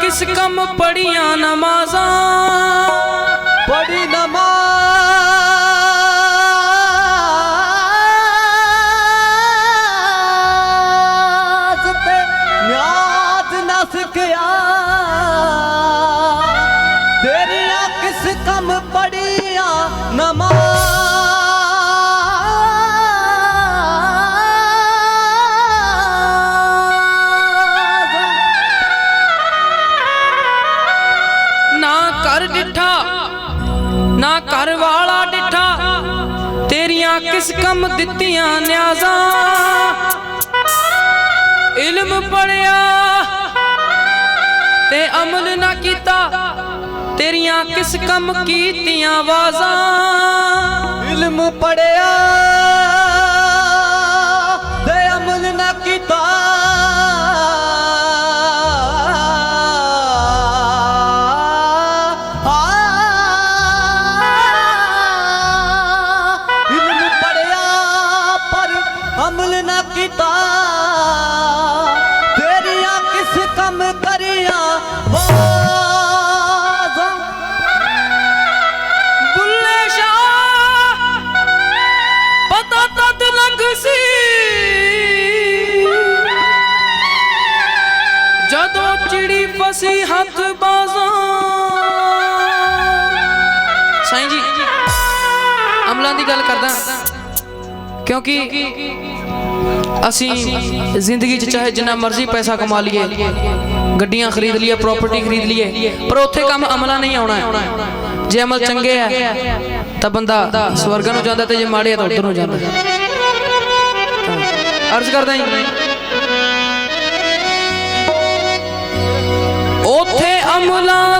ਕਿਸ ਕੰਮ ਪੜੀਆਂ ਨਮਾਜ਼ਾਂ? ਨਾ ਘਰ ਡਿਠਾ, ਨਾ ਘਰ ਵਾਲਾ ਡਿਠਾ, ਤੇਰੀਆਂ ਕਿਸ ਕੰਮ ਦਿੱਤੀਆਂ ਨਿਆਜ਼ਾਂ। ਇਲਮ ਪੜਿਆ ਤੇ ਅਮਲ ਨਾ ਕੀਤਾ, ਤੇਰੀਆਂ ਕਿਸ ਕੰਮ ਕੀਤੀਆਂ ਆਵਾਜ਼ਾਂ ਇਲਮ ਪੜਿਆ ਬਾਜ਼ਾਂ। ਸਾਈਂ ਜੀ, ਅਮਲਾਂ ਦੀ ਗੱਲ ਕਰਦਾ। ਕਿਉਂਕਿ ਅਸੀਂ ਜ਼ਿੰਦਗੀ 'ਚ ਚਾਹੇ ਜਿੰਨਾ ਮਰਜ਼ੀ ਪੈਸਾ ਕਮਾ ਲਈਏ, ਗੱਡੀਆਂ ਖਰੀਦ ਲਈਏ ਪ੍ਰਾਪਰਟੀ ਖਰੀਦ ਲਈਏ, ਪਰ ਉੱਥੇ ਕੰਮ ਅਮਲਾ ਨਹੀਂ ਆਉਣਾ ਜੇ ਅਮਲ ਚੰਗੇ ਆ ਤਾਂ ਬੰਦਾ ਸਵਰਗ ਨੂੰ ਜਾਂਦਾ ਤੇ ਜੇ ਮਾੜੇ ਆ ਤਾਂ ਉੱਧਰ ਨੂੰ ਜਾਂਦਾ। ਅਰਜ਼ ਕਰਦਾ ਜੀ। ਉੱਥੇ